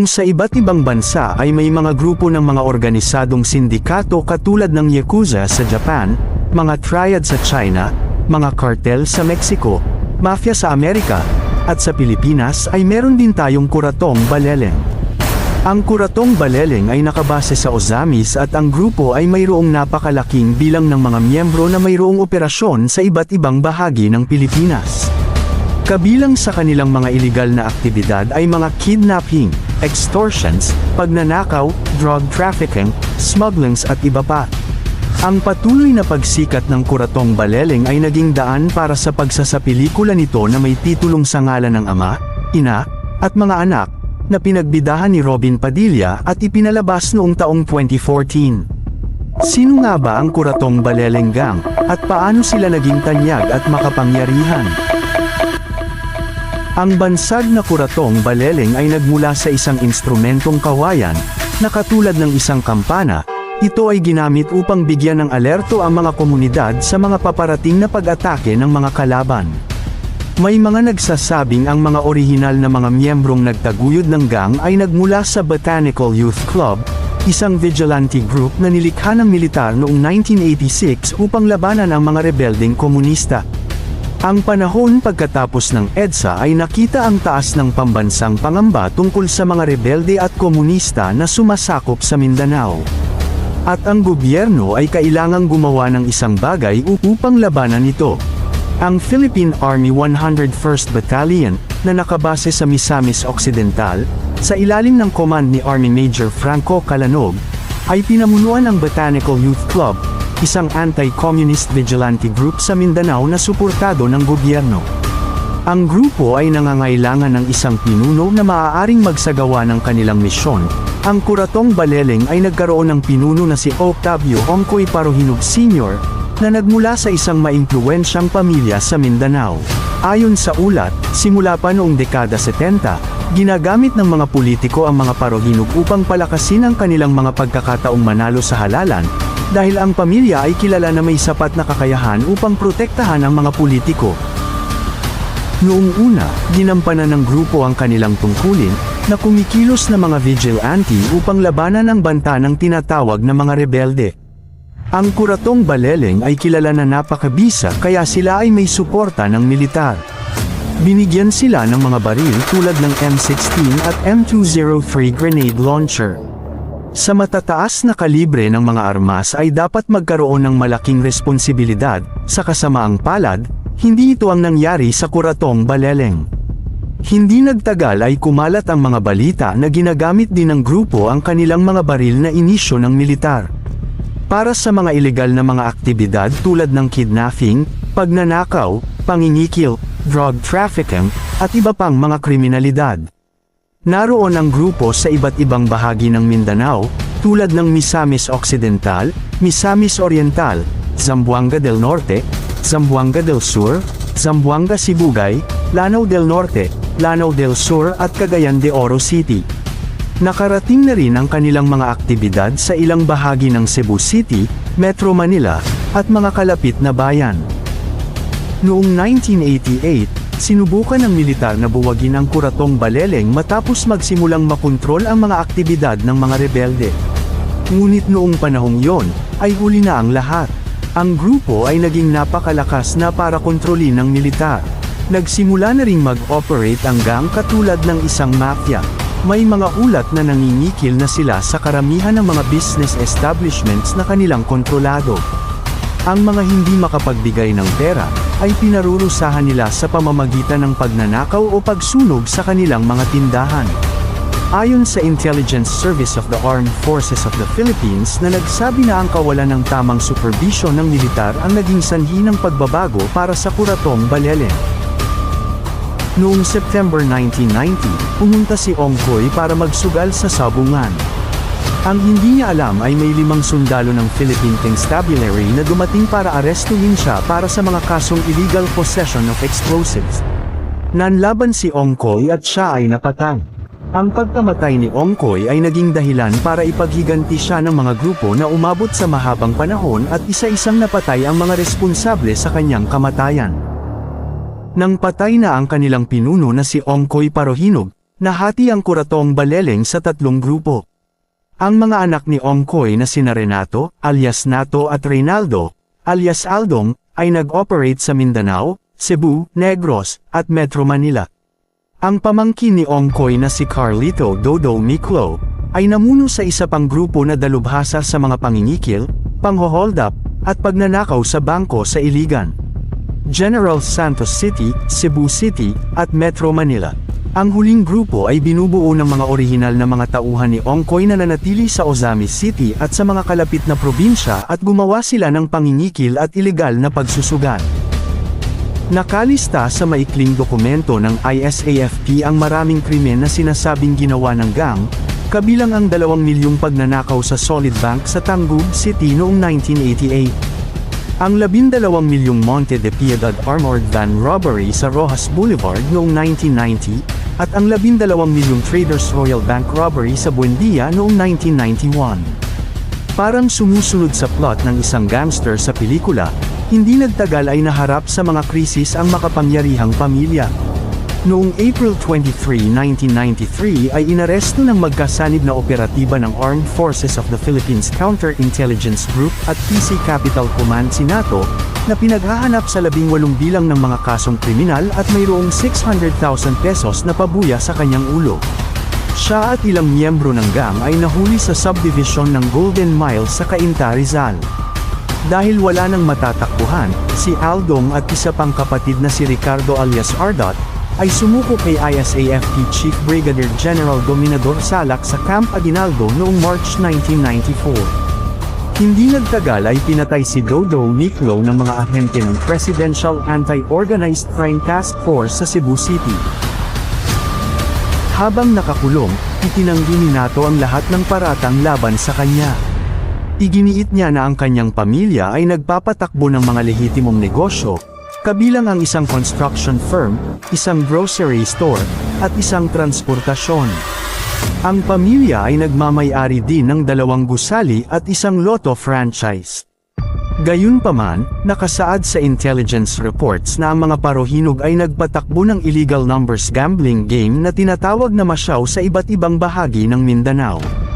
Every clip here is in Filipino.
Kung sa iba't ibang bansa ay may mga grupo ng mga organisadong sindikato katulad ng Yakuza sa Japan, mga triad sa China, mga cartel sa Mexico, mafia sa Amerika, at sa Pilipinas ay meron din tayong kuratong baleleng. Ang kuratong baleleng ay nakabase sa Ozamis at ang grupo ay mayroong napakalaking bilang ng mga miyembro na mayroong operasyon sa iba't ibang bahagi ng Pilipinas. Kabilang sa kanilang mga iligal na aktibidad ay mga kidnapping, extortions, pagnanakaw, drug trafficking, smugglings at iba pa. Ang patuloy na pagsikat ng kuratong baleleng ay naging daan para sa pagsasapelikula nito na may titulong sa ngalan ng ama, ina, at mga anak, na pinagbidahan ni Robin Padilla at ipinalabas noong taong 2014. Sino nga ba ang kuratong baleleng gang, at paano sila naging tanyag at makapangyarihan? Ang bansag na kuratong baleleng ay nagmula sa isang instrumentong kawayan, na katulad ng isang kampana, ito ay ginamit upang bigyan ng alerto ang mga komunidad sa mga paparating na pag-atake ng mga kalaban. May mga nagsasabing ang mga orihinal na mga miyembrong nagtaguyod ng gang ay nagmula sa Botanical Youth Club, isang vigilante group na nilikha ng militar noong 1986 upang labanan ang mga rebelding komunista. Ang panahon pagkatapos ng EDSA ay nakita ang taas ng pambansang pangamba tungkol sa mga rebelde at komunista na sumasakop sa Mindanao. At ang gobyerno ay kailangang gumawa ng isang bagay upang labanan ito. Ang Philippine Army 101st Battalion, na nakabase sa Misamis Occidental, sa ilalim ng command ni Army Major Franco Calanog, ay pinamunuan ng Botanical Youth Club, isang anti-communist vigilante group sa Mindanao na suportado ng gobyerno. Ang grupo ay nangangailangan ng isang pinuno na maaaring magsagawa ng kanilang misyon. Ang kuratong baleleng ay nagkaroon ng pinuno na si Octavio Ongkoy Parohinog Sr., na nagmula sa isang maimpluwensyang pamilya sa Mindanao. Ayon sa ulat, simula pa noong dekada 70, ginagamit ng mga politiko ang mga parohinog upang palakasin ang kanilang mga pagkakataong manalo sa halalan, dahil ang pamilya ay kilala na may sapat na kakayahan upang protektahan ang mga politiko. Noong una, ginampanan ng grupo ang kanilang tungkulin, na kumikilos na mga vigilante upang labanan ang banta ng tinatawag na mga rebelde. Ang kuratong baleleng ay kilala na napakabisa kaya sila ay may suporta ng militar. Binigyan sila ng mga baril tulad ng M16 at M203 grenade launcher. Sa matataas na kalibre ng mga armas ay dapat magkaroon ng malaking responsibilidad, sa kasamaang palad, hindi ito ang nangyari sa kuratong baleleng. Hindi nagtagal ay kumalat ang mga balita na ginagamit din ng grupo ang kanilang mga baril na inisyo ng militar. Para sa mga ilegal na mga aktibidad tulad ng kidnapping, pagnanakaw, pangingikil, drug trafficking, at iba pang mga kriminalidad. Naroon ang grupo sa iba't ibang bahagi ng Mindanao, tulad ng Misamis Occidental, Misamis Oriental, Zamboanga del Norte, Zamboanga del Sur, Zamboanga Sibugay, Lanao del Norte, Lanao del Sur at Cagayan de Oro City. Nakarating na rin ang kanilang mga aktibidad sa ilang bahagi ng Cebu City, Metro Manila, at mga kalapit na bayan. Noong 1988, sinubukan ng militar na buwagin ang kuratong baleleng matapos magsimulang makontrol ang mga aktibidad ng mga rebelde. Ngunit noong panahong yon, ay huli na ang lahat. Ang grupo ay naging napakalakas na para kontrolin ng militar. Nagsimula na ring mag-operate ang gang katulad ng isang mafia. May mga ulat na nangingikil na sila sa karamihan ng mga business establishments na kanilang kontrolado. Ang mga hindi makapagbigay ng pera, ay pinarurusahan nila sa pamamagitan ng pagnanakaw o pagsunog sa kanilang mga tindahan. Ayon sa Intelligence Service of the Armed Forces of the Philippines na nagsabi na ang kawalan ng tamang supervision ng militar ang naging sanhi ng pagbabago para sa Kuratong Balele. Noong September 1990, pumunta si Ongkoy para magsugal sa sabungan. Ang hindi niya alam ay may limang sundalo ng Philippine Constabulary na dumating para arestuhin siya para sa mga kasong illegal possession of explosives. Nanlaban si Ongkoy at siya ay napatay. Ang pagkamatay ni Ongkoy ay naging dahilan para ipaghiganti siya ng mga grupo na umabot sa mahabang panahon at isa-isang napatay ang mga responsable sa kanyang kamatayan. Nang patay na ang kanilang pinuno na si Ongkoy Parohinog, Nahati ang kuratong baleleng sa tatlong grupo. Ang mga anak ni Ongkoy na sina Renato, alias Nato at Reynaldo, alias Aldong, ay nag-operate sa Mindanao, Cebu, Negros, at Metro Manila. Ang pamangkin ni Ongkoy na si Carlito Dodo Miklo, ay namuno sa isa pang grupo na dalubhasa sa mga pangingikil, panghohold up, at pagnanakaw sa bangko sa Iligan. General Santos City, Cebu City, at Metro Manila. Ang huling grupo ay binubuo ng mga orihinal na mga tauhan ni Ongkoy na nanatili sa Ozamis City at sa mga kalapit na probinsya at gumawa sila ng pangingikil at ilegal na pagsusugat. Nakalista sa maikling dokumento ng ISAFP ang maraming krimen na sinasabing ginawa ng gang, kabilang ang 2 milyong pagnanakaw sa Solid Bank sa Tangub City noong 1988. Ang 12 milyong Monte de Piedad armored van robbery sa Rojas Boulevard noong 1990, at ang 12 milyong Traders Royal Bank robbery sa Buendia noong 1991. Parang sumusunod sa plot ng isang gangster sa pelikula, hindi nagtagal ay naharap sa mga krisis ang makapangyarihang pamilya. Noong April 23, 1993 ay inaresto ng magkasanib na operatiba ng Armed Forces of the Philippines Counterintelligence Group at PC Capital Command si NATO, na pinaghahanap sa labing walong bilang ng mga kasong kriminal at mayroong 600,000 pesos na pabuya sa kanyang ulo. Siya at ilang miyembro ng gang ay nahuli sa subdivision ng Golden Mile sa Cainta Rizal. Dahil wala nang matatakbuhan, si Aldong at isa pang kapatid na si Ricardo alias Ardot, ay sumuko kay ISAFP Chief Brigadier General Dominador Salak sa Camp Aguinaldo noong March 1994. Hindi nagtagal ay pinatay si Dodo Miklo ng mga ahente ng Presidential Anti-Organized Crime Task Force sa Cebu City. Habang nakakulong, itinanggi ni Nato ang lahat ng paratang laban sa kanya. Iginiit niya na ang kanyang pamilya ay nagpapatakbo ng mga lehitimong negosyo, kabilang ang isang construction firm, isang grocery store, at isang transportasyon. Ang pamilya ay nagmamayari din ng dalawang gusali at isang loto franchise. Gayunpaman, nakasaad sa intelligence reports na ang mga parohinog ay nagpatakbo ng illegal numbers gambling game na tinatawag na masyaw sa iba't ibang bahagi ng Mindanao.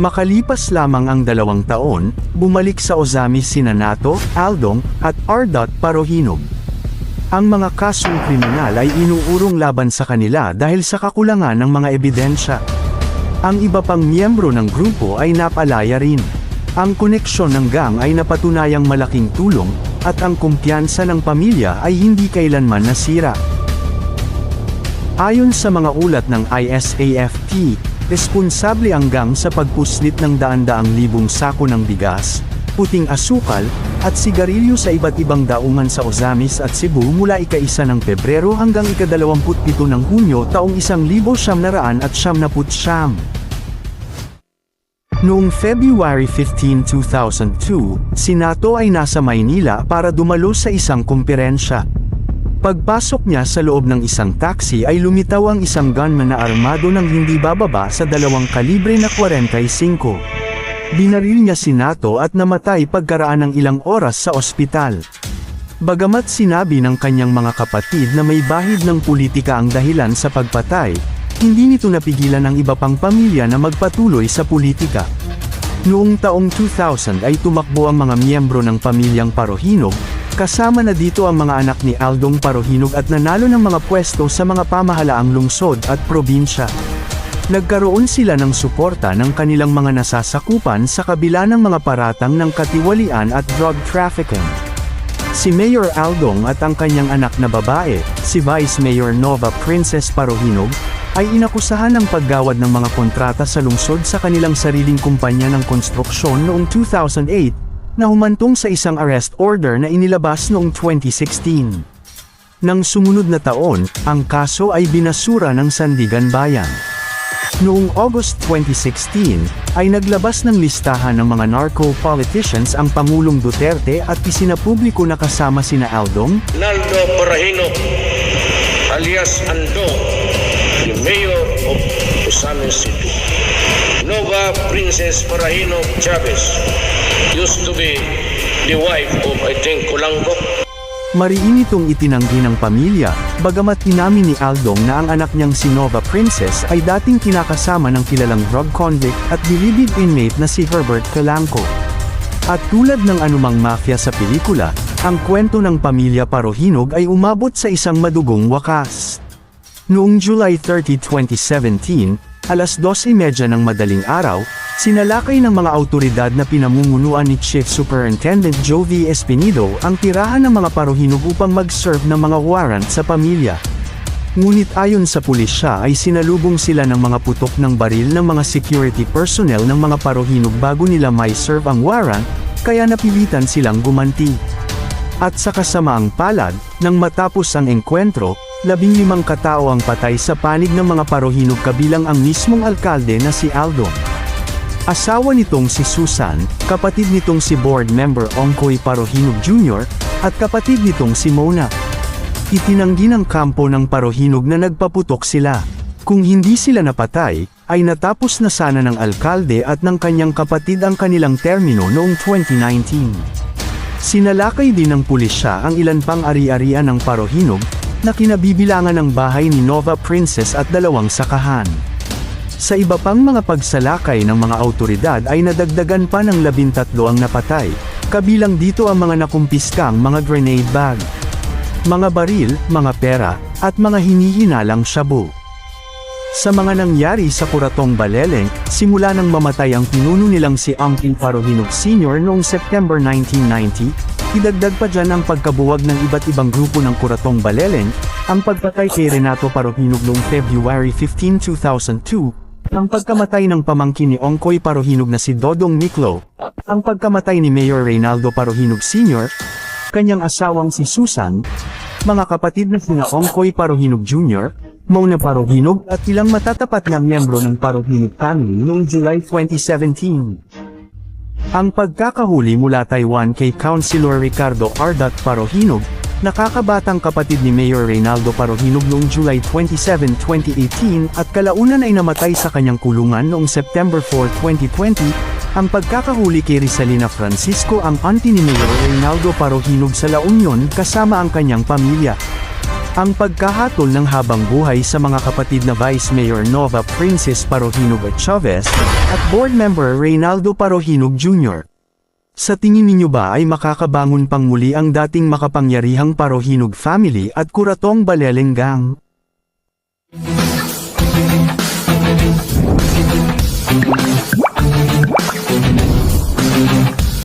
Makalipas lamang ang dalawang taon, bumalik sa Ozamis sina Nato, Aldong, at Ardot Parohinog. Ang mga kasong kriminal ay inuurong laban sa kanila dahil sa kakulangan ng mga ebidensya. Ang iba pang miyembro ng grupo ay napalaya rin. Ang koneksyon ng gang ay napatunayang malaking tulong, at ang kumpiyansa ng pamilya ay hindi kailanman nasira. Ayon sa mga ulat ng ISAFP, responsable ang gang sa pagpuslit ng daan-daang libong sako ng bigas, puting asukal, at sigarilyo sa iba't ibang daungan sa Ozamis at Cebu mula ika-isa ng Pebrero hanggang ika-27 ng Hunyo taong 1979. Noong February 15, 2002, si Nato ay nasa Maynila para dumalo sa isang kumperensya. Pagpasok niya sa loob ng isang taxi ay lumitaw ang isang gunman na armado ng hindi bababa sa dalawang kalibre na 45. Binaril niya si Nato at namatay pagkaraan ng ilang oras sa ospital. Bagamat sinabi ng kanyang mga kapatid na may bahid ng politika ang dahilan sa pagpatay, hindi nito napigilan ang iba pang pamilya na magpatuloy sa politika. Noong taong 2000 ay tumakbo ang mga miyembro ng pamilyang Parohinog, kasama na dito ang mga anak ni Aldong Parohinog at nanalo ng mga pwesto sa mga pamahalaang lungsod at probinsya. Nagkaroon sila ng suporta ng kanilang mga nasasakupan sa kabila ng mga paratang ng katiwalian at drug trafficking. Si Mayor Aldong at ang kanyang anak na babae, si Vice Mayor Nova Princess Parohinog, ay inakusahan ng paggawad ng mga kontrata sa lungsod sa kanilang sariling kumpanya ng konstruksyon noong 2008, na humantong sa isang arrest order na inilabas noong 2016. Nang sumunod na taon, ang kaso ay binasura ng Sandigan Bayan. Noong August 2016, ay naglabas ng listahan ng mga narco-politicians ang Pangulong Duterte at isinapubliko na kasama sina Aldong, Naldo Parahino, alias Ando, the mayor of Osamis City. Nova Princess Parahino Chavez used to be the wife of, I think, Kulango. Mariin itong itinanggi ng pamilya, bagamat inamin ni Aldong na ang anak niyang si Nova Princess ay dating kinakasama ng kilalang drug convict at bilibid inmate na si Herbert Calanco. At tulad ng anumang mafia sa pelikula, ang kwento ng pamilya Parohinog ay umabot sa isang madugong wakas. Noong July 30, 2017, alas 12.30 ng madaling araw, sinalakay ng mga autoridad na pinamumunuan ni Chief Superintendent Joe. Espinido ang tirahan ng mga Parohinog upang mag-serve ng mga warrant sa pamilya. Ngunit ayon sa pulisya ay sinalubong sila ng mga putok ng baril ng mga security personnel ng mga Parohinog bago nila may serve ang warrant, kaya napilitan silang gumanti. At sa kasamaang palad, nang matapos ang engkwentro, labing limang katao ang patay sa panig ng mga Parohinog kabilang ang mismong alkalde na si Aldo. Asawa nitong si Susan, kapatid nitong si board member Ongkoy Parohinog Jr., at kapatid nitong si Mona. Itinanggi ng kampo ng Parohinog na nagpaputok sila. Kung hindi sila napatay, ay natapos na sana ng alkalde at ng kanyang kapatid ang kanilang termino noong 2019. Sinalakay din ng pulisya ang ilan pang ari-arian ng Parohinog, na kinabibilangan ng bahay ni Nova Princess at dalawang sakahan. Sa iba pang mga pagsalakay ng mga autoridad ay nadagdagan pa ng labintatlo ang napatay, kabilang dito ang mga nakumpiskang mga grenade bag, mga baril, mga pera, at mga hinihinalang shabu. Sa mga nangyari sa Kuratong Baleleng, simula nang mamatay ang pinuno nilang si Angkin Parohinog Sr. noong September 1990, idagdag pa dyan ang pagkabuwag ng iba't ibang grupo ng Kuratong Baleleng, ang pagpatay kay Renato Parohinog noong February 15, 2002, ang pagkamatay ng pamangkin ni Ongkoy Parohinog na si Dodong Miklo, ang pagkamatay ni Mayor Reynaldo Parohinog Sr., kanyang asawang si Susan, mga kapatid na sina Ongkoy Parohinog Jr., Mona Parohinog at ilang matatapat na miyembro ng Parohinog family noong July 2017. Ang pagkakahuli mula Taiwan kay Councilor Ricardo Ardat Parohinog, nakakabatang kapatid ni Mayor Reynaldo Parohinog noong July 27, 2018 at kalaunan ay namatay sa kanyang kulungan noong September 4, 2020, ang pagkakahuli kay Rizalina Francisco ang auntie ni Mayor Reynaldo Parohinog sa La Union kasama ang kanyang pamilya. Ang pagkahatol ng habang buhay sa mga kapatid na Vice Mayor Nova Princess Parohinog at Chavez, at Board Member Reynaldo Parohinog Jr. Sa tingin ninyo ba ay makakabangon pang muli ang dating makapangyarihang Parohinog family at Kuratong Baleleng Gang?